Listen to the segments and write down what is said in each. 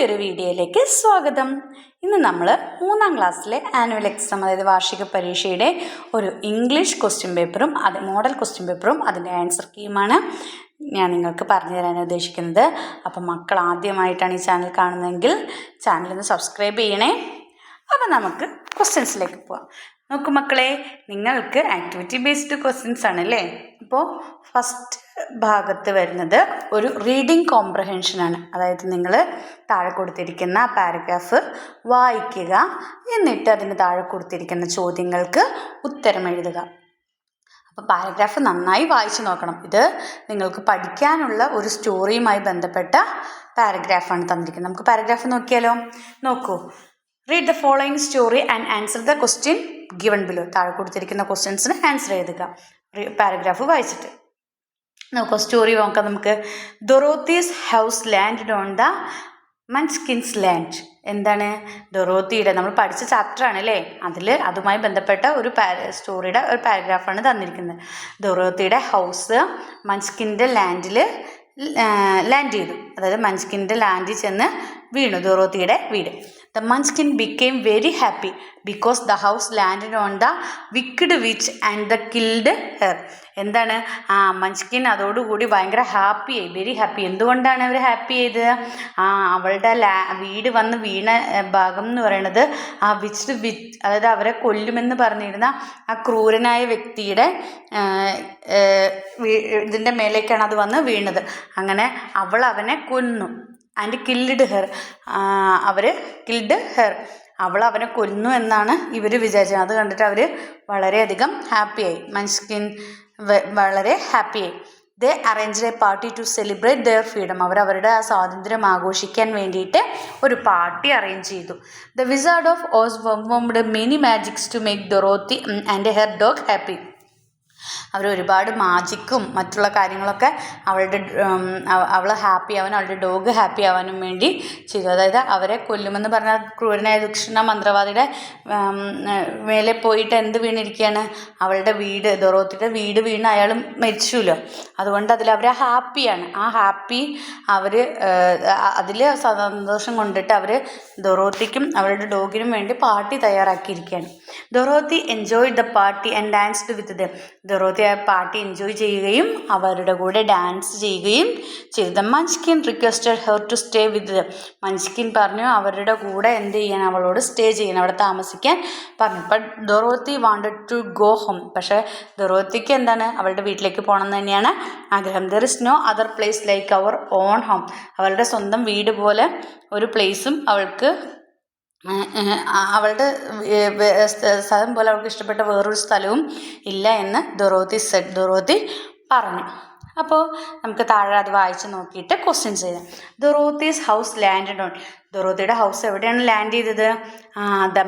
പുതിയൊരു വീഡിയോയിലേക്ക് സ്വാഗതം. ഇന്ന് നമ്മൾ മൂന്നാം ക്ലാസ്സിലെ ആനുവൽ എക്സാം അതായത് വാർഷിക പരീക്ഷയുടെ ഒരു ഇംഗ്ലീഷ് ക്വസ്റ്റ്യൻ പേപ്പറും അത് മോഡൽ ക്വസ്റ്റ്യൻ പേപ്പറും അതിന്റെ ആൻസർ കീയുമാണ് ഞാൻ നിങ്ങൾക്ക് പറഞ്ഞു തരാൻ ഉദ്ദേശിക്കുന്നത്. അപ്പോൾ മക്കൾ ആദ്യമായിട്ടാണ് ഈ ചാനൽ കാണുന്നതെങ്കിൽ ചാനലൊന്ന് സബ്സ്ക്രൈബ് ചെയ്യണേ. അപ്പോൾ നമുക്ക് ക്വസ്റ്റ്യൻസിലേക്ക് പോവാം. നോക്കൂ മക്കളെ നിങ്ങൾക്ക് ആക്ടിവിറ്റി ബേസ്ഡ് ക്വസ്റ്റ്യൻസ് ആണ് അപ്പോൾ ഫസ്റ്റ് ഭാഗത്ത് വരുന്നത് ഒരു റീഡിംഗ് കോംപ്രഹെൻഷനാണ് അതായത് നിങ്ങൾ താഴെ കൊടുത്തിരിക്കുന്ന പാരഗ്രാഫ് വായിക്കുക എന്നിട്ട് അതിന് താഴെ കൊടുത്തിരിക്കുന്ന ചോദ്യങ്ങൾക്ക് ഉത്തരം എഴുതുക. അപ്പോൾ പാരഗ്രാഫ് നന്നായി വായിച്ചു നോക്കണം. ഇത് നിങ്ങൾക്ക് പഠിക്കാനുള്ള ഒരു സ്റ്റോറിയുമായി ബന്ധപ്പെട്ട പാരഗ്രാഫാണ് തന്നിരിക്കുന്നത്. നമുക്ക് പാരഗ്രാഫ് നോക്കിയാലോ? നോക്കൂ. Read the following story and answer the question given below താഴെ കൊടുത്തിരിക്കുന്ന ക്വസ്റ്റ്യൻസിന് ആൻസർ എഴുതുക. പാരഗ്രാഫ് വായിച്ചിട്ട്. നോക്കൂ സ്റ്റോറി നോക്കാം നമുക്ക്. Dorothy's house land on the Munchkins land. എന്താണ്? ഡൊറോത്തിയുടെ നമ്മൾ പഠിച്ച ചാപ്റ്റർ ആണ് അല്ലേ? അതിൽ അതുമായി ബന്ധപ്പെട്ട ഒരു സ്റ്റോറിയുടെ ഒരു പാരഗ്രാഫാണ് തന്നിരിക്കുന്നത്. ഡൊറോത്തിയുടെ ഹൗസ് മൻസ്കിന്റെ ലാൻഡിൽ ലാൻഡ് ചെയ്തു. അതായത് മൻസ്കിന്റെ ലാൻഡിൽ ചെന്ന് വീണു ഡൊറോത്തിയുടെ വീട്. The Munchkin became very happy because the house land on the wicked witch and the killed her എന്താണ്? ആ മൻസ്കിൻ അതോടുകൂടി ഭയങ്കര ഹാപ്പിയായി വെരി ഹാപ്പി എന്തുകൊണ്ടാണ് അവർ ഹാപ്പി ചെയ്തത് ആ അവളുടെ ലാ വീട് വന്ന് വീണ ഭാഗം എന്ന് പറയുന്നത് ആ വിച്ച് വിച്ച് അതായത് അവരെ കൊല്ലുമെന്ന് പറഞ്ഞിരുന്ന ആ ക്രൂരനായ വ്യക്തിയുടെ ഇതിന്റെ മേലേക്കാണ് അത് വന്ന് വീണത്. അങ്ങനെ അവൾ അവനെ കൊന്നു. ആൻഡ് കിൽഡ് ഹെർ അവർ കിൽഡ് ഹെർ അവൾ അവനെ കൊല്ലുന്നു എന്നാണ് ഇവർ വിചാരിച്ചത്. അത് കണ്ടിട്ട് അവർ വളരെയധികം ഹാപ്പിയായി മൻസ്കിൻ വളരെ ഹാപ്പിയായി they arrange a party to celebrate their freedom അവർ അവരുടെ ആ സ്വാതന്ത്ര്യം ആഘോഷിക്കാൻ വേണ്ടിയിട്ട് ഒരു പാർട്ടി അറേഞ്ച് ചെയ്തു. The wizard of Oz performed many magics to make Dorothy and her dog happy അവർ ഒരുപാട് മാജിക്കും മറ്റുള്ള കാര്യങ്ങളൊക്കെ അവളുടെ അവൾ ഹാപ്പി ആവാൻ അവളുടെ ഡോഗ് ഹാപ്പി ആവാനും വേണ്ടി ചെയ്തു. അതായത് അവരെ കൊല്ലുമെന്ന് പറഞ്ഞ ക്രൂരനായ ദക്ഷിണ മന്ത്രവാദിയുടെ മേലെ പോയിട്ട് എന്ത് വീണിരിക്കുകയാണ്? അവളുടെ വീട് ദൊറോത്തിയുടെ വീട് വീണ് അയാൾ മരിച്ചുല്ലോ. അതുകൊണ്ട് അതിൽ അവർ ഹാപ്പിയാണ് ആ ഹാപ്പി അവർ അതിൽ സന്തോഷം കൊണ്ടിട്ട് അവർ ദൊറോത്തിക്കും അവളുടെ ഡോഗിനും വേണ്ടി party തയ്യാറാക്കിയിരിക്കുകയാണ്. Dorothy enjoy the party and danced with the Dorothy ആ പാർട്ടി എൻജോയ് ചെയ്യുകയും അവരുടെ കൂടെ ഡാൻസ് ചെയ്യുകയും ചെയ്തു. Munchkin requested her to stay with Munchkin പറഞ്ഞു അവരുടെ കൂടെ എന്ത് ചെയ്യാൻ അവളോട് സ്റ്റേ ചെയ്യണം അവിടെ താമസിക്കാൻ പറഞ്ഞു. But Dorothy wanted to go home പക്ഷേ ദൊറോത്തിക്ക് എന്താണ്? അവളുടെ വീട്ടിലേക്ക് പോകണം തന്നെയാണ് ആഗ്രഹം. There is no other place like our own home അവളുടെ സ്വന്തം വീട് പോലെ ഒരു പ്ലേസും അവൾക്ക് അവളുടെ സ്ഥലം പോലെ അവൾക്ക് ഇഷ്ടപ്പെട്ട വേറൊരു സ്ഥലവും ഇല്ല എന്ന് ദൊറോത്തി സെഡ് ദൊറോത്തി പറഞ്ഞു. അപ്പോൾ നമുക്ക് താഴെ അത് വായിച്ച് നോക്കിയിട്ട് ക്വസ്റ്റ്യൻസ് ചെയ്യാം. ദൊറോത്തീസ് ഹൗസ് ലാൻഡ് ഓൺ ദൊറോത്തിയുടെ ഹൗസ് എവിടെയാണ് ലാൻഡ് ചെയ്തത്? ദ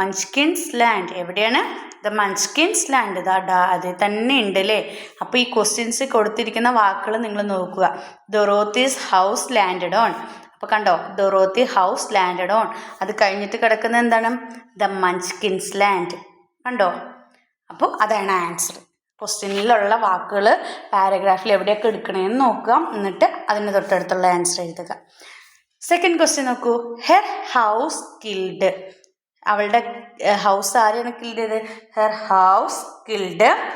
മൺസ്കിൻസ് ലാൻഡ് എവിടെയാണ്? ദ മൺസ്കിൻസ് ലാൻഡ് ദാ ഡാ അതിൽ തന്നെ ഉണ്ട് അല്ലേ? അപ്പോൾ ഈ ക്വസ്റ്റ്യൻസ് കൊടുത്തിരിക്കുന്ന വാക്കുകൾ നിങ്ങൾ നോക്കുക. ദൊറോത്തീസ് ഹൗസ് ലാൻഡഡ് ഓൺ അപ്പോൾ കണ്ടോ ദൊറോത്തി ഹൗസ് ലാൻഡഡ് ഓൺ. അത് കഴിഞ്ഞിട്ട് കിടക്കുന്ന എന്താണ്? The Munchkins land. കണ്ടോ? അപ്പോൾ അതാണ് ആൻസർ. ക്വസ്റ്റ്യനിലുള്ള വാക്കുകൾ പാരഗ്രാഫിൽ എവിടെയൊക്കെ എടുക്കണമെന്ന് നോക്കുക. എന്നിട്ട് അതിന് തൊട്ടടുത്തുള്ള ആൻസർ എഴുതുക. സെക്കൻഡ് ക്വസ്റ്റ്യൻ നോക്കൂ. Her house killed. അവളുടെ ഹൗസ് ആരെയാണ് കിൽഡ് ചെയ്തത്? Her house killed.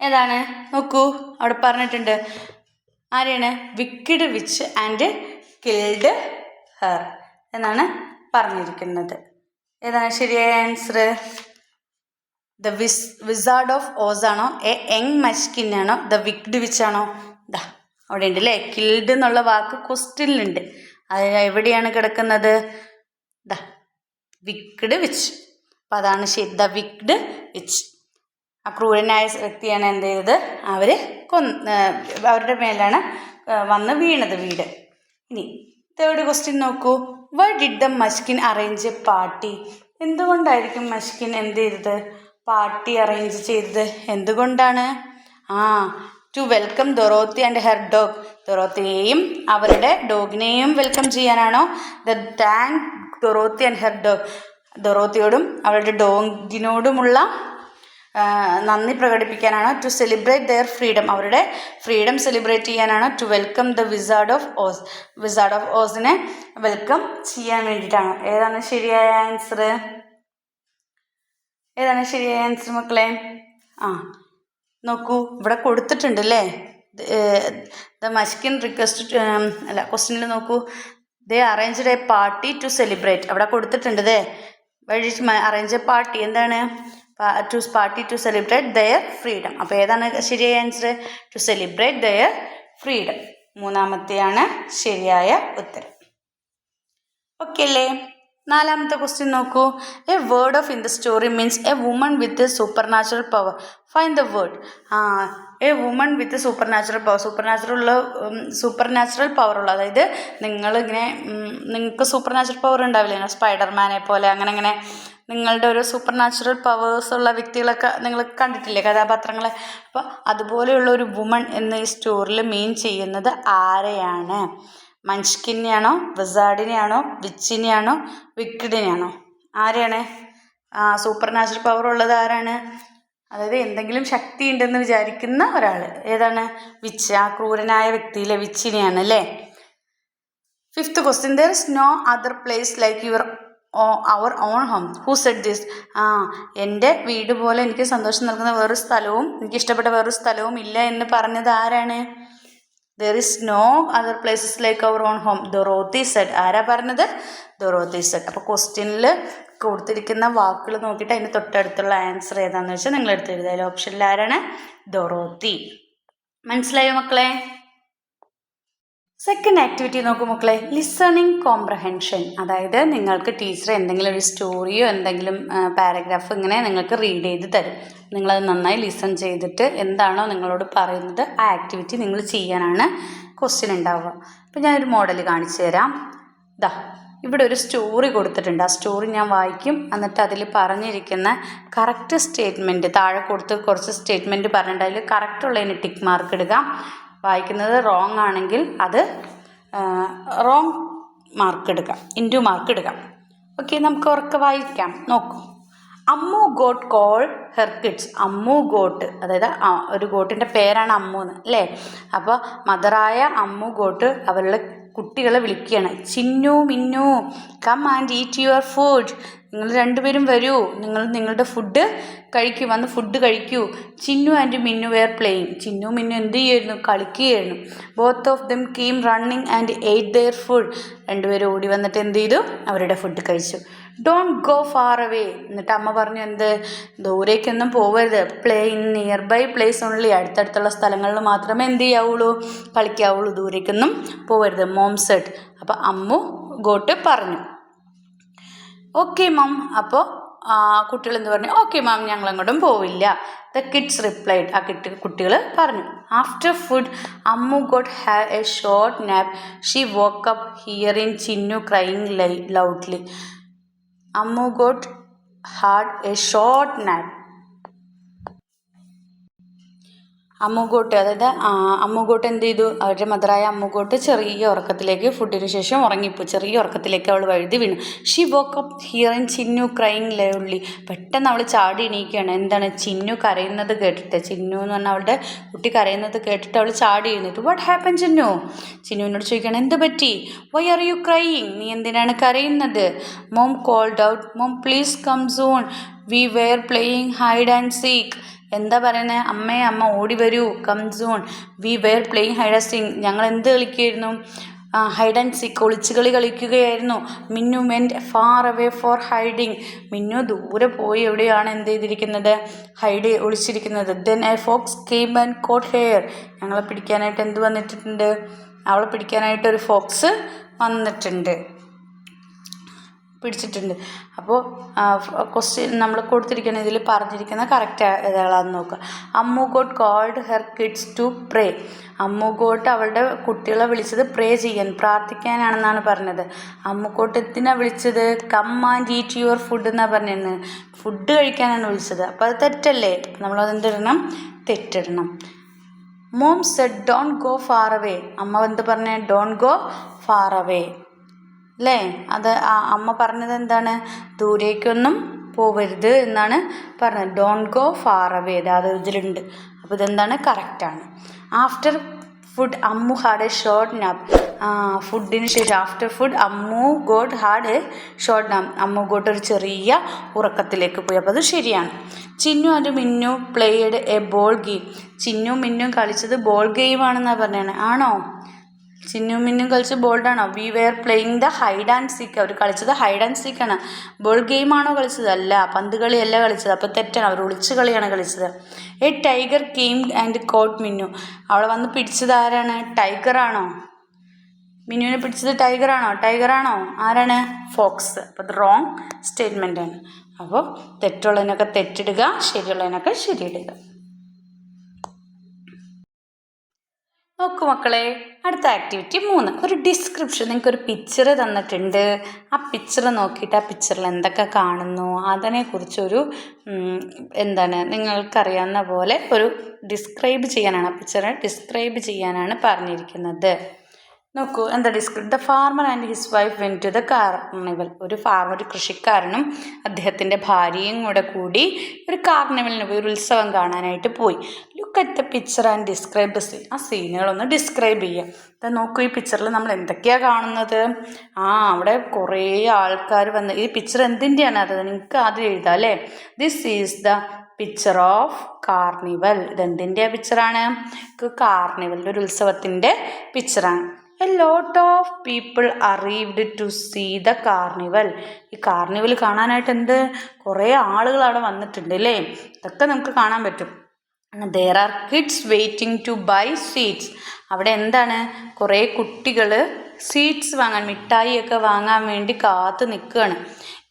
ഏതാണ്? നോക്കൂ. അവിടെ പറഞ്ഞിട്ടുണ്ട്. ആരെയാണ്? Wicked witch and killed her എന്നാണ് പറഞ്ഞിരിക്കുന്നത്. ഏതാണ് ശരിയായ answer the wiz wizard of Oz ആണോ? എ യങ് മഷ്കിൻ ആണോ? ദ വിക്ഡ് വിച്ച് ആണോ? ദാ അവിടെ ഉണ്ട് അല്ലേ കിൽഡ് എന്നുള്ള വാക്ക് ക്വസ്റ്റിനുണ്ട് അത് എവിടെയാണ് കിടക്കുന്നത്? ദാ വിക്ഡ് വിച്ച്. അപ്പം അതാണ് ശരി ദ വിക്ഡ് വിച്ച്. ആ ക്രൂരനായ വ്യക്തിയാണ് എന്ത് ചെയ്തത്? അവർ കൊന്ന് അവരുടെ മേലാണ് വന്ന് വീണത് വീട്. ഇനി തേർഡ് ക്വസ്റ്റ്യൻ നോക്കൂ. Why did the Munchkin arrange a party എന്തുകൊണ്ടായിരിക്കും മഷ്കിൻ എന്ത് ചെയ്തത്? പാർട്ടി അറേഞ്ച് ചെയ്തത് എന്തുകൊണ്ടാണ്? ആ to welcome Dorothy and her dog ദൊറോത്തിയെയും അവരുടെ ഡോഗിനെയും വെൽക്കം ചെയ്യാനാണോ? The thank Dorothy and her dog ദൊറോത്തിയോടും അവരുടെ ഡോഗിനോടുമുള്ള നന്ദി പ്രകടിപ്പിക്കാനാണ് ടു സെലിബ്രേറ്റ് ദെയർ ഫ്രീഡം അവരുടെ ഫ്രീഡം സെലിബ്രേറ്റ് ചെയ്യാനാണ് to welcome the wizard of Oz wizard of ഓസിനെ welcome ചെയ്യാൻ വേണ്ടിയിട്ടാണ്. ഏതാണ് ശരിയായ ആൻസർ ഏതാണ് ശരിയായ ആൻസർ മക്കളെ? ആ നോക്കൂ ഇവിടെ കൊടുത്തിട്ടുണ്ട് അല്ലേ? ദ മഷ്കിൻ റിക്വസ്റ്റ് അല്ല ക്വസ്റ്റിനിൽ നോക്കൂ. They arranged a party to celebrate അവിടെ കൊടുത്തിട്ടുണ്ട് ദേ വഴി അറേഞ്ച് എ പാർട്ടി എന്താണ്? To party to celebrate their freedom അപ്പോൾ ഏതാണ് ശരിയായ answer to celebrate their freedom മൂന്നാമത്തെയാണ് ശരിയായ ഉത്തരം. ഓക്കെ അല്ലേ നാലാമത്തെ ക്വസ്റ്റ്യൻ നോക്കൂ. A word of in the story means a woman with supernatural power fine the word ആ a woman with supernatural power supernatural ഉള്ള സൂപ്പർ നാച്ചുറൽ പവർ ഉള്ള അതായത് നിങ്ങളിങ്ങനെ നിങ്ങൾക്ക് സൂപ്പർ നാച്ചുറൽ പവർ ഉണ്ടാവില്ലേ സ്പൈഡർമാനെ പോലെ അങ്ങനെ അങ്ങനെ. നിങ്ങളുടെ ഒരു സൂപ്പർ നാച്ചുറൽ പവേഴ്സ് ഉള്ള വ്യക്തികളൊക്കെ നിങ്ങൾ കണ്ടിട്ടില്ലേ കഥാപാത്രങ്ങളെ? അപ്പോൾ അതുപോലെയുള്ള ഒരു വുമൺ എന്ന ഈ സ്റ്റോറിൽ മീൻ ചെയ്യുന്നത് ആരെയാണ്? മൻഷ്കിനെയാണോ വിസാർഡിനെയാണോ വിച്ചിനെയാണോ വിക്കിഡിനെയാണോ ആരെയാണ്? സൂപ്പർ നാച്ചുറൽ പവർ ഉള്ളത് ആരാണ്? അതായത് എന്തെങ്കിലും ശക്തി ഉണ്ടെന്ന് വിചാരിക്കുന്ന ഒരാൾ ഏതാണ്? വിച്ച് ആ ക്രൂരനായ വ്യക്തിയിലെ വിച്ചിനെയാണ് അല്ലേ? Fifth question there is no other place like your our own home who said this ആ എന്റെ വീട് പോലെ എനിക്ക് സന്തോഷം നൽകുന്ന വേറൊരു സ്ഥലവും എനിക്ക് ഇഷ്ടപ്പെട്ട വേറൊരു സ്ഥലവും ഇല്ല എന്ന് പറഞ്ഞത് ആരാണ്? There is no other places like our own home Dorothy said ആരാ പറഞ്ഞത്? ദൊറോത്തി സെഡ് അപ്പോൾ ക്വസ്റ്റ്യനിൽ കൊടുത്തിരിക്കുന്ന വാക്കുകൾ നോക്കിയിട്ട് അതിന് തൊട്ടടുത്തുള്ള ആൻസർ ഏതാണെന്ന് വെച്ചാൽ നിങ്ങൾ എടുത്ത് എഴുതാമല്ലോ ഓപ്ഷനിൽ ആരാണ്? ദൊറോത്തി മനസ്സിലായോ മക്കളെ? സെക്കൻഡ് ആക്ടിവിറ്റി നോക്കൂ മക്കളെ ലിസണിങ് കോംപ്രഹെൻഷൻ അതായത് നിങ്ങൾക്ക് ടീച്ചർ എന്തെങ്കിലും ഒരു സ്റ്റോറിയോ എന്തെങ്കിലും പാരഗ്രാഫ് ഇങ്ങനെ നിങ്ങൾക്ക് റീഡ് ചെയ്ത് തരും. നിങ്ങളത് നന്നായി ലിസൺ ചെയ്തിട്ട് എന്താണോ നിങ്ങളോട് പറയുന്നത് ആ ആക്ടിവിറ്റി നിങ്ങൾ ചെയ്യാനാണ് ക്വസ്റ്റ്യൻ ഉണ്ടാവുക. അപ്പോൾ ഞാനൊരു മോഡൽ കാണിച്ചു തരാം. ദാ ഇവിടെ ഒരു സ്റ്റോറി കൊടുത്തിട്ടുണ്ട്. ആ സ്റ്റോറി ഞാൻ വായിക്കും. എന്നിട്ട് അതിൽ പറഞ്ഞിരിക്കുന്ന കറക്റ്റ് സ്റ്റേറ്റ്മെന്റ് താഴെ കൊടുത്ത് കുറച്ച് സ്റ്റേറ്റ്മെന്റ് പറഞ്ഞിട്ട് അതിൽ കറക്റ്റുള്ളതിന് ടിക്ക് മാർക്ക് ഇടുക. വായിക്കുന്നത് റോങ് ആണെങ്കിൽ അത് റോങ് മാർക്ക് എടുക്കാം. ഇന്റു മാർക്ക് എടുക്കാം. ഓക്കെ നമുക്ക് ഉറക്കെ വായിക്കാം. നോക്കൂ. Ammu goat call her kids Ammu goat അതായത് ഒരു ഗോട്ടിന്റെ പേരാണ് അമ്മു എന്ന് അല്ലേ? അപ്പോൾ മദറായ അമ്മു ഗോട്ട് അവരുടെ കുട്ടികളെ വിളിക്കുകയാണ്. Chinnu Minnu come and eat your food നിങ്ങൾ രണ്ടുപേരും വരൂ. നിങ്ങൾ നിങ്ങളുടെ ഫുഡ് കഴിക്കൂ. വന്ന് ഫുഡ് കഴിക്കൂ. Chinnu and Minnu were playing Chinnu Minnu എന്ത് ചെയ്യുമായിരുന്നു കളിക്കുകയായിരുന്നു. Both of them came running and ate their food രണ്ടുപേരും ഓടി വന്നിട്ട് എന്ത് ചെയ്തു? അവരുടെ ഫുഡ് കഴിച്ചു. ഡോണ്ട് ഗോ ഫാർ അവേ എന്നിട്ട് അമ്മ പറഞ്ഞു എന്ത്? ദൂരേക്കൊന്നും പോകരുത് play in nearby place only അടുത്തടുത്തുള്ള സ്ഥലങ്ങളിൽ മാത്രമേ എന്ത് ചെയ്യാവുള്ളൂ? കളിക്കാവുള്ളൂ. ദൂരേക്കൊന്നും പോകരുത് മോംസെട്ട് അപ്പോൾ അമ്മു ഗോട്ട് പറഞ്ഞു. ഓക്കെ മാം അപ്പോൾ കുട്ടികൾ എന്ന് പറഞ്ഞു ഓക്കെ മാം ഞങ്ങൾ അങ്ങോട്ടും പോവില്ല. ദ കിഡ്സ് റിപ്ലൈഡ് ആ കിട്ടി കുട്ടികൾ പറഞ്ഞു. After food Ammu goat have a short nap she woke up hear in Chinnu crying lie loudly Ammu goat had a short nap Ammu goat അതായത് അമ്മുകോട്ട് എന്ത് ചെയ്തു? അവരുടെ മദറായ അമ്മുകോട്ട് ചെറിയ ഉറക്കത്തിലേക്ക് ഫുഡിന് ശേഷം ഉറങ്ങിപ്പോയി ചെറിയ ഉറക്കത്തിലേക്ക് അവൾ വഴുതി വീണു. She woke up hearing Chinnu crying loudly പെട്ടെന്ന് അവൾ ചാടി എണീക്കുകയാണ്. എന്താണ് ചിന്നു കരയുന്നത് കേട്ടിട്ട്? ചിന്നു എന്ന് പറഞ്ഞാൽ അവളുടെ കുട്ടി കരയുന്നത് കേട്ടിട്ട് അവൾ ചാടി എഴുന്നേറ്റ്. What happen Chinnu? ചിന്നുവിനോട് ചോദിക്കുകയാണ് എന്ത് പറ്റി? വൈ ആർ യു ക്രൈയിങ് നീ എന്തിനാണ് കരയുന്നത്? Mom called out mom please come soon we were playing hide and seek എന്താ പറയുന്നത് അമ്മേ അമ്മ ഓടി വരൂ. Come soon we were playing hide and seek ഞങ്ങൾ എന്ത് കളിക്കുകയായിരുന്നു ഹൈഡ് ആൻഡ് സിക്ക് ഒളിച്ചു കളി കളിക്കുകയായിരുന്നു. Minnu went far away for hiding Minnu ദൂരെ പോയി എവിടെയാണ് എന്ത് ചെയ്തിരിക്കുന്നത്? Hide ഒളിച്ചിരിക്കുന്നത്. Then a fox came and caught her ഞങ്ങളെ പിടിക്കാനായിട്ട് എന്ത് വന്നിട്ടുണ്ട്? അവളെ പിടിക്കാനായിട്ട് ഒരു ഫോക്സ് വന്നിട്ടുണ്ട്. പിടിച്ചിട്ടുണ്ട്. അപ്പോൾ ക്വസ്റ്റ്യൻ നമ്മൾ കൊടുത്തിരിക്കുന്ന ഇതിൽ പറഞ്ഞിരിക്കുന്ന കറക്റ്റ് ഏതാണെന്ന് നോക്കുക. Ammu goat called her kids to pray Ammu goat അവളുടെ കുട്ടികളെ വിളിച്ചത് പ്രേ ചെയ്യാൻ പ്രാർത്ഥിക്കാനാണെന്നാണ് പറഞ്ഞത്. അമ്മുക്കോട്ട് എത്തിനാണ് വിളിച്ചത്? Come and eat your food എന്നാണ് പറഞ്ഞിരുന്നത് ഫുഡ് കഴിക്കാനാണ് വിളിച്ചത്. അപ്പോൾ അത് തെറ്റല്ലേ? നമ്മളത് എന്തിടണം തെറ്റിടണം. Mom said don't go far away അമ്മ എന്ത് പറഞ്ഞേ? ഡോൺ ഗോ ഫാർ അവേ അല്ലേ അത് ആ അമ്മ പറഞ്ഞത് എന്താണ്? ദൂരേക്കൊന്നും പോവരുത് എന്നാണ് പറഞ്ഞത്. ഡോൺ ഗോ ഫാർ അവേ അത് ഇതിലുണ്ട്. അപ്പോൾ ഇതെന്താണ്? കറക്റ്റാണ് after food Ammu had a short nap ഫുഡിന് ശേഷം after food Ammu goat had a short nap Ammu goat ഒരു ചെറിയ ഉറക്കത്തിലേക്ക് പോയി. അപ്പോൾ അത് ശരിയാണ്. Chinnu and Minnu played a ball game Chinnu Minnu കളിച്ചത് ബോൾ ഗെയിമാണെന്നാണ് പറഞ്ഞത് ആണോ? ചിന്നു മിന്നും കളിച്ച് ബോൾഡാണോ we were playing the hide and seek അവർ കളിച്ചത് ഹൈഡ് ആൻഡ് സീക്കാണ് ബോൾ ഗെയിമാണോ കളിച്ചത്? അല്ല. പന്ത് കളിയല്ല കളിച്ചത്. അപ്പോൾ തെറ്റാണ്. അവർ ഒളിച്ച് കളിയാണ് കളിച്ചത്. A tiger came and caught Minnu. അവളെ വന്ന് പിടിച്ചത് ആരാണ്? ടൈഗറാണോ മിന്നുവിനെ പിടിച്ചത് ടൈഗറാണോ ടൈഗറാണോ ആരാണ്? ഫോക്സ് അപ്പോൾ അത് റോങ് സ്റ്റേറ്റ്മെന്റ് ആണ്. അപ്പോൾ തെറ്റുള്ളതിനൊക്കെ തെറ്റിടുക ശരിയുള്ളതിനൊക്കെ ശരിയിടുക. നോക്കൂ മക്കളെ അടുത്ത ആക്ടിവിറ്റി മൂന്ന്. ഒരു ഡിസ്ക്രിപ്ഷൻ നിങ്ങൾക്ക് ഒരു പിക്ചർ തന്നിട്ടുണ്ട്. ആ പിക്ചർ നോക്കിയിട്ട് ആ പിക്ചറിൽ എന്തൊക്കെ കാണുന്നു? അതിനെക്കുറിച്ചൊരു എന്താണ് നിങ്ങൾക്കറിയാവുന്ന പോലെ ഒരു ഡിസ്ക്രൈബ് ചെയ്യാനാണ്. ആ പിക്ചറെ ഡിസ്ക്രൈബ് ചെയ്യാനാണ് പറഞ്ഞിരിക്കുന്നത്. നോക്കൂ എന്താ describe the farmer and his wife went to the carnival ഒരു ഫാർമർ ഒരു കൃഷിക്കാരനും അദ്ദേഹത്തിന്റെ ഭാര്യയും കൂടെ കൂടി ഒരു കാർണിവലിന് പോയി ഒരു ഉത്സവം കാണാനായിട്ട് പോയി. Look at the picture and describe the scene ആ സീനുകളൊന്ന് ഡിസ്ക്രൈബ് ചെയ്യുക നോക്കൂ ഈ പിക്ചറിൽ നമ്മൾ എന്തൊക്കെയാണ് കാണുന്നത്? ആ അവിടെ കുറേ ആൾക്കാർ വന്ന് ഈ പിക്ചർ എന്തിന്റെയാണ് അത് നിങ്ങൾക്ക് ആദ്യം എഴുതാം അല്ലേ? This is the picture of carnival ഇതെന്തിന്റെ പിക്ചറാണ് കാർണിവലിന്റെ ഒരു ഉത്സവത്തിന്റെ പിക്ചറാണ് a lot of people arrived to see the carnival ഈ കാർണിവൽ കാണാനായിട്ട് എന്ത്? കുറേ ആളുകൾ അവിടെ വന്നിട്ടുണ്ട് അല്ലേ? ഇതൊക്കെ നമുക്ക് കാണാൻ പറ്റും. There are kids waiting to buy sweets അവിടെ എന്താണ്? കുറേ കുട്ടികൾ സ്വീറ്റ്സ് വാങ്ങാൻ മിഠായിയൊക്കെ വാങ്ങാൻ വേണ്ടി കാത്തു നിൽക്കുകയാണ്.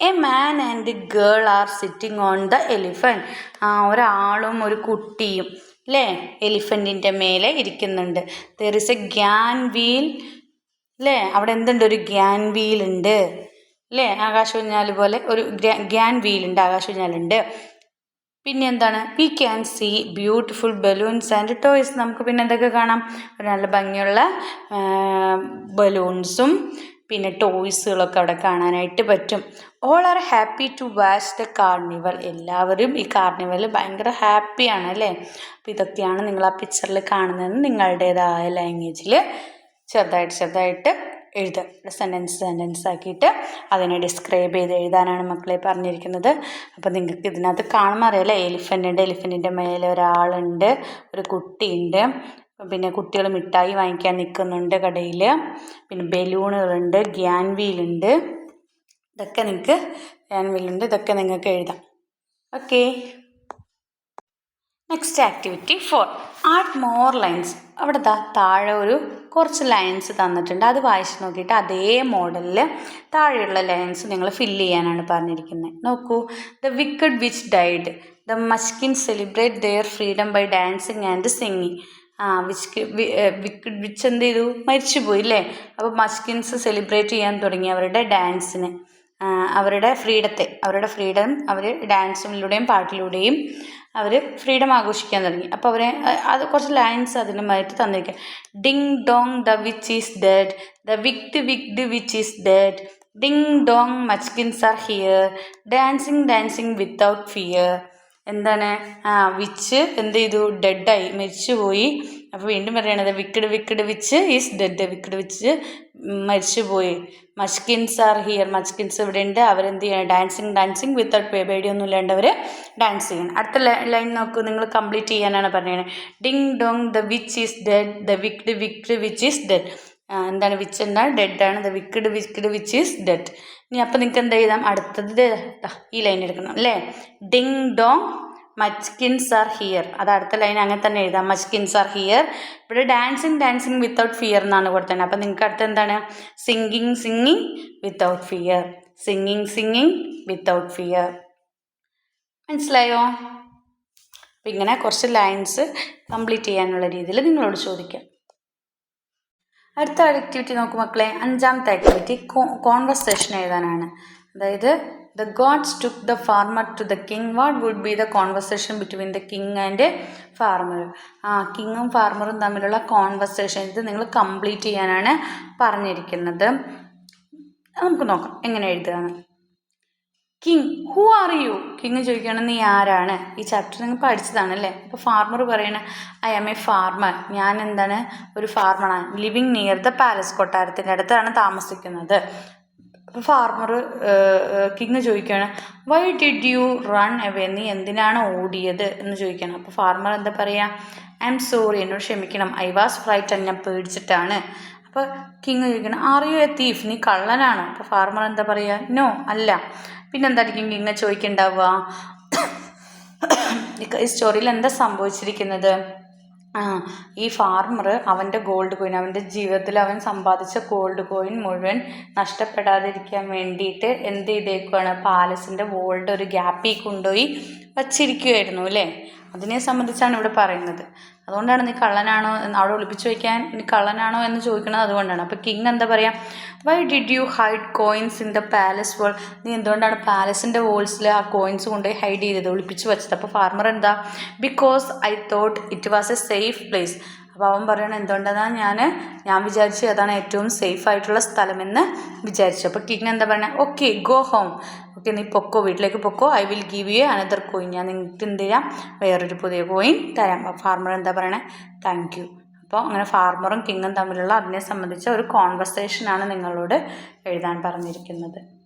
A man and girl are sitting on the elephant ആ ഒരാളും ഒരു കുട്ടിയും അല്ലേ എലിഫന്റിന്റെ മേലെ ഇരിക്കുന്നുണ്ട്. ദർ ഇസ് എ ഗ്യാൻ വീൽ അല്ലേ അവിടെ എന്തുണ്ട്? ഒരു ഗ്യാൻ വീൽ ഉണ്ട് അല്ലേ ആകാശൂഞ്ഞാൽ പോലെ ഒരു ഗ്യാ- ഗ്യാൻ വീലുണ്ട് ആകാശൂഞ്ഞാലുണ്ട് പിന്നെ എന്താണ് we can see beautiful balloons and toys നമുക്ക് പിന്നെ എന്തൊക്കെ കാണാം? ഒരു നല്ല ഭംഗിയുള്ള ബലൂൺസും പിന്നെ ടോയ്സുകളൊക്കെ അവിടെ കാണാനായിട്ട് പറ്റും. All are happy to watch the carnival എല്ലാവരും ഈ കാർണിവലിൽ ഭയങ്കര ഹാപ്പിയാണ് അല്ലേ? അപ്പോൾ ഇതൊക്കെയാണ് നിങ്ങൾ ആ പിക്ചറിൽ കാണുന്നതെന്ന് നിങ്ങളുടേതായ ലാംഗ്വേജിൽ ചെറുതായിട്ട് ചെറുതായിട്ട് എഴുതുക സെന്റൻസ് സെന്റൻസ് ആക്കിയിട്ട് അതിനെ ഡിസ്ക്രൈബ് ചെയ്ത് എഴുതാനാണ് മക്കളെ പറഞ്ഞിരിക്കുന്നത്. അപ്പോൾ നിങ്ങൾക്ക് ഇതിനകത്ത് കാണുമ്പോൾ അറിയാലേ എലിഫന്റ് ഉണ്ട് എലിഫന്റിന്റെ മേലെ ഒരാളുണ്ട് ഒരു കുട്ടിയുണ്ട്. പിന്നെ കുട്ടികൾ മിഠായി വാങ്ങിക്കാൻ നിൽക്കുന്നുണ്ട് കടയിൽ പിന്നെ ബലൂണുകളുണ്ട് ഗ്യാൻ വീലുണ്ട് ഇതൊക്കെ നിങ്ങൾക്ക് ഗ്യാൻ വീലുണ്ട് ഇതൊക്കെ നിങ്ങൾക്ക് എഴുതാം. Okay next activity four art more lines അവിടെ താഴെ ഒരു കുറച്ച് ലൈൻസ് തന്നിട്ടുണ്ട്. അത് വായിച്ച് നോക്കിയിട്ട് അതേ മോഡലിൽ താഴെയുള്ള ലൈൻസ് നിങ്ങൾ ഫില്ല് ചെയ്യാനാണ് പറഞ്ഞിരിക്കുന്നത് നോക്കൂ. The wicked witch died the Munchkin celebrate their freedom by dancing and singing ആ വിച്ച് വിക്കഡ് വിച്ച് എന്ത് ചെയ്തു? മരിച്ചുപോയി അല്ലേ അപ്പോൾ മസ്കിൻസ് സെലിബ്രേറ്റ് ചെയ്യാൻ തുടങ്ങി അവരുടെ ഡാൻസിനെ അവരുടെ ഫ്രീഡത്തെ അവരുടെ ഫ്രീഡം അവർ ഡാൻസിലൂടെയും പാട്ടിലൂടെയും അവർ ഫ്രീഡം ആഘോഷിക്കാൻ തുടങ്ങി. അപ്പോൾ അവരെ അത് കുറച്ച് ലൈൻസ് അതിനുമായിട്ട് തന്നിരിക്കുക ding dong the witch is dead the wicked wicked witch is dead ding dong Munchkins are here dancing dancing without fear എന്താണ്? ആ വിച്ച് എന്ത് ചെയ്തു? ഡെഡായി മരിച്ചുപോയി. അപ്പോൾ വീണ്ടും പറയണത് wicked wicked witch is dead. Wicked witch മരിച്ചുപോയി. Munchkins are here. മഷ്കിൻസ് ഇവിടെ ഉണ്ട് അവരെന്ത് ചെയ്യണം? ഡാൻസിങ് ഡാൻസിങ് വിത്തൗട്ട് പേ പേടിയൊന്നും ഇല്ലാണ്ട് അവർ ഡാൻസ് ചെയ്യണം. അടുത്ത ലൈൻ നോക്കൂ. നിങ്ങൾ കംപ്ലീറ്റ് ചെയ്യാനാണ് പറഞ്ഞത് ding dong the witch is dead. The wicked wicked witch is dead. എന്താണ് വിച്ച് എന്താ ഡെഡ് ആണ്. The wicked wicked witch is dead. ഇനി അപ്പോൾ നിങ്ങൾക്ക് എന്ത് ചെയ്താൽ അടുത്തത് ഈ ലൈൻ എടുക്കണം അല്ലേ? Ding dong Munchkins are here അത് അടുത്ത ലൈൻ അങ്ങനെ തന്നെ എഴുതാം. മച്ച്കിൻസ് ആർ ഹിയർ ഇവിടെ ഡാൻസിങ് ഡാൻസിങ് വിത്തൗട്ട് ഫിയർ എന്നാണ് കൊടുത്തത് അപ്പം നിങ്ങൾക്ക് അടുത്ത് എന്താണ്? Singing singing without fear singing singing without fear മനസ്സിലായോ? അപ്പം ഇങ്ങനെ കുറച്ച് ലൈൻസ് കംപ്ലീറ്റ് ചെയ്യാനുള്ള രീതിയിൽ നിങ്ങളോട് ചോദിക്കാം. അടുത്ത ആക്ടിവിറ്റി നോക്കൂ മക്കളെ. അഞ്ചാമത്തെ ആക്ടിവിറ്റി കോൺവെർസേഷൻ എഴുതാനാണ്. അതായത് the gods took the farmer to the king what would be the conversation between the king and farmer ആ കിങ്ങും ഫാർമറും തമ്മിലുള്ള കോൺവെർസേഷൻ ഇത് നിങ്ങൾ കംപ്ലീറ്റ് ചെയ്യാനാണ് പറഞ്ഞിരിക്കുന്നത്. നമുക്ക് നോക്കാം. എങ്ങനെ എഴുതുകയാണ്? King who are you king ചോദിക്കുകയാണ് നീ ആരാണ്? ഈ ചാപ്റ്റർ നിങ്ങൾ പഠിച്ചതാണ് അല്ലേ അപ്പോൾ ഫാർമർ പറയണ ഐ ആം എ ഫാർമർ ഞാൻ എന്താണ്? ഒരു ഫാർമറാണ് ലിവിങ് നിയർ ദ പാലസ് കൊട്ടാരത്തിന്റെ അടുത്താണ് താമസിക്കുന്നത്. ഫാർമർ കിങ് ചോദിക്കുകയാണ് why did you run away നീ എന്തിനാണ് ഓടിയത്? എന്ന് ചോദിക്കണം അപ്പോൾ ഫാർമർ എന്താ പറയുക ഐ എം സോറി എന്നോട് ക്ഷമിക്കണം. ഐ വാസ് ഫ്രൈറ്റ് ഞാൻ പേടിച്ചിട്ടാണ്. അപ്പോൾ കിങ് ചോദിക്കണം ആർ യു എ തീഫ് നീ കള്ളനാണ്? അപ്പോൾ ഫാർമർ എന്താ പറയുക നോ അല്ല. പിന്നെന്തായിരിക്കും ഇങ്ങനെ ചോദിക്കുന്നുണ്ടാവുക ഈ സ്റ്റോറിയിൽ എന്താ സംഭവിച്ചിരിക്കുന്നത്? ഈ ഫാർമർ അവന്റെ ഗോൾഡ് കോയിൻ അവന്റെ ജീവിതത്തിൽ അവൻ സമ്പാദിച്ച ഗോൾഡ് കോയിൻ മുഴുവൻ നഷ്ടപ്പെടാതിരിക്കാൻ വേണ്ടിയിട്ട് എന്ത് ചെയ്തേക്കുവാണ്? പാലസിന്റെ വോൾഡ് ഒരു ഗ്യാപ്പിൽ കൊണ്ടുപോയി വച്ചിരിക്കുമായിരുന്നു അല്ലേ? അതിനെ സംബന്ധിച്ചാണ് ഇവിടെ പറയുന്നത്. അതുകൊണ്ടാണ് നീ കള്ളനാണോ അവിടെ ഒളിപ്പിച്ച് വയ്ക്കാൻ നീ കള്ളനാണോ എന്ന് ചോദിക്കുന്നത് അതുകൊണ്ടാണ്. അപ്പോൾ കിങ് എന്താ പറയുക why did you hide coins in the palace wall നീ എന്തുകൊണ്ടാണ് പാലസിന്റെ വോൾസിൽ ആ കോയിൻസ് കൊണ്ടുപോയി ഹൈഡ് ചെയ്തത്? ഒളിപ്പിച്ച് വെച്ചത്. അപ്പോൾ ഫാർമർ എന്താ because I thought it was a safe place അപ്പോൾ അവൻ പറയണം എന്തുകൊണ്ടെന്നാൽ ഞാൻ ഞാൻ വിചാരിച്ചു അതാണ് ഏറ്റവും സേഫ് ആയിട്ടുള്ള സ്ഥലമെന്ന് വിചാരിച്ചു അപ്പോൾ കിങ് എന്താ പറയുന്നത് ഓക്കെ ഗോ ഹോം ഓക്കെ നീ പൊക്കോ വീട്ടിലേക്ക് പൊക്കോ. I will give you another coin ഞാൻ നിങ്ങൾക്ക് എന്ത് ചെയ്യാം? വേറൊരു പുതിയ കോയിൻ തരാം. അപ്പോൾ ഫാർമർ എന്താ പറയണേ താങ്ക് യു അപ്പോൾ അങ്ങനെ ഫാർമറും കിങ്ങും തമ്മിലുള്ള അതിനെ സംബന്ധിച്ച ഒരു കോൺവെർസേഷനാണ് നിങ്ങളോട് എഴുതാൻ പറഞ്ഞിരിക്കുന്നത്.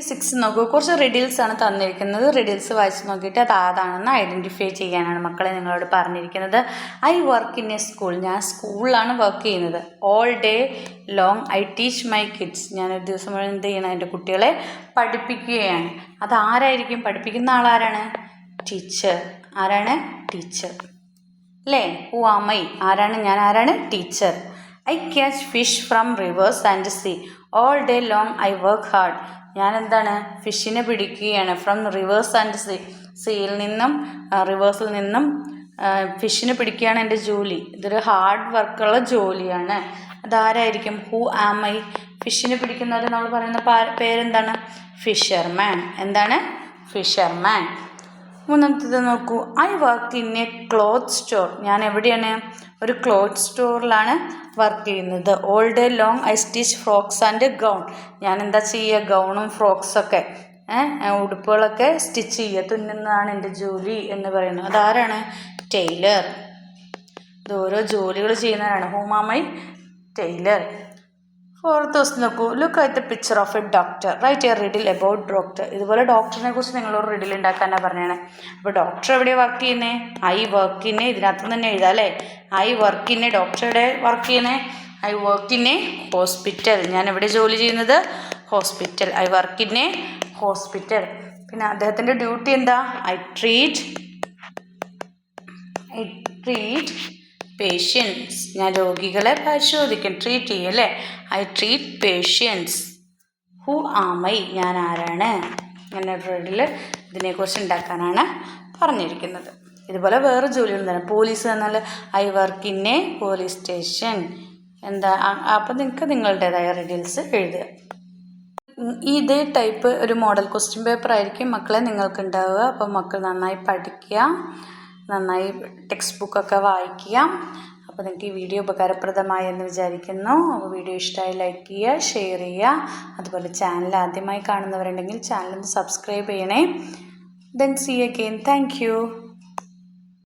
സിക്സ് നോക്കൂ. കുറച്ച് റിഡിൽസ് ആണ് തന്നിരിക്കുന്നത്. റിഡിൽസ് വായിച്ച് നോക്കിയിട്ട് അത് ആതാണെന്ന് ഐഡന്റിഫൈ ചെയ്യാനാണ് മക്കളെ നിങ്ങളോട് പറഞ്ഞിരിക്കുന്നത്. I work in a school ഞാൻ സ്കൂളിലാണ് വർക്ക് ചെയ്യുന്നത്. All day long I teach my kids ഞാനൊരു ദിവസം മുഴുവൻ എന്ത് ചെയ്യണം എന്റെ കുട്ടികളെ പഠിപ്പിക്കുകയാണ്. അത് ആരായിരിക്കും? പഠിപ്പിക്കുന്ന ആളാരാണ് ടീച്ചർ ആരാണ്? ടീച്ചർ അല്ലേ? ഹൂ ആമൈ ആരാണ്? ഞാൻ ആരാണ്? Teacher I catch fish from rivers and sea all day long I work hard ഞാൻ എന്താണ് ഫിഷിനെ പിടിക്കുകയാണ്. ഫ്രം റിവേഴ്സ് ആൻഡ് സീ സീയിൽ നിന്നും റിവേഴ്സിൽ നിന്നും ഫിഷിനെ പിടിക്കുകയാണ് എന്റെ ജോലി. ഇതൊരു ഹാർഡ് വർക്കുള്ള ജോലിയാണ്. അതാരായിരിക്കും? Who am I? ഫിഷിനെ പിടിക്കുന്നവർ നമ്മൾ പറയുന്ന പേരെന്താണ്? ഫിഷർമാൻ. എന്താണ്? ഫിഷർമാൻ. മൂന്നാമത്തേത് നോക്കൂ. I work in a cloth store ഞാൻ എവിടെയാണ്? ഒരു ക്ലോത്ത് സ്റ്റോറിലാണ് വർക്ക് ചെയ്യുന്നത്. All day long I stitch frocks and gown ഞാൻ എന്താ ചെയ്യുക? ഗൗണും ഫ്രോക്സൊക്കെ ഉടുപ്പുകളൊക്കെ സ്റ്റിച്ച് ചെയ്യുക. തുന്നുന്നതാണ് എന്റെ ജോലി എന്ന് പറയുന്നത്. അതാരാണ്? ടൈലർ ഇത് ഓരോ ജോലികൾ ചെയ്യുന്നവരാണ്. ഹൂമാമൈ ടൈലർ ഫോർത്ത് ദിവസം നോക്കൂ look at the picture of a doctor write a riddle about doctor ഇതുപോലെ ഡോക്ടറിനെ കുറിച്ച് നിങ്ങളൊരു റിഡിൽ ഉണ്ടാക്കാനാണ് പറഞ്ഞത് അപ്പോൾ ഡോക്ടർ എവിടെയാണ് വർക്ക് ചെയ്യുന്നത് ഐ വർക്കിനെ ഇതിനകത്ത് തന്നെ എഴുതാം അല്ലേ? ഐ വർക്കിനെ ഡോക്ടർ എവിടെ വർക്ക് ചെയ്യുന്നത് I work in a hospital ഞാൻ എവിടെ ജോലി ചെയ്യുന്നത്? Hospital I work in a hospital പിന്നെ അദ്ദേഹത്തിന്റെ ഡ്യൂട്ടി എന്താ? I treat I treat patients ഞാൻ രോഗികളെ പരിശോധിക്കും. ട്രീറ്റ് ചെയ്യും അല്ലേ I treat patients who am I ഞാൻ ആരാണ്? ഇങ്ങനെ റെഡിൽ ഇതിനെക്കുറിച്ച് ഉണ്ടാക്കാനാണ് പറഞ്ഞിരിക്കുന്നത്. ഇതുപോലെ വേറെ ജോലി തന്നെ. പോലീസ് എന്നാൽ I work in a police station എന്താ? അപ്പോൾ നിങ്ങൾക്ക് നിങ്ങളുടേതായ റിഡിൽസ് എഴുതുക. ഇതേ ടൈപ്പ് ഒരു മോഡൽ ക്വസ്റ്റ്യൻ പേപ്പർ ആയിരിക്കും മക്കളെ നിങ്ങൾക്ക് ഉണ്ടാവുക അപ്പോൾ മക്കൾ നന്നായി പഠിക്കുക. നന്നായി ടെക്സ്റ്റ് ബുക്കൊക്കെ വായിക്കുക. അപ്പോൾ നിങ്ങൾക്ക് ഈ വീഡിയോ ഉപകാരപ്രദമായി എന്ന് വിചാരിക്കുന്നു. അപ്പോൾ വീഡിയോ ഇഷ്ടമായി ലൈക്ക് ചെയ്യുക ഷെയർ ചെയ്യുക. അതുപോലെ ചാനൽ ആദ്യമായി കാണുന്നവരുണ്ടെങ്കിൽ ചാനൽ ഒന്ന് സബ്സ്ക്രൈബ് ചെയ്യണേ. Then C again thank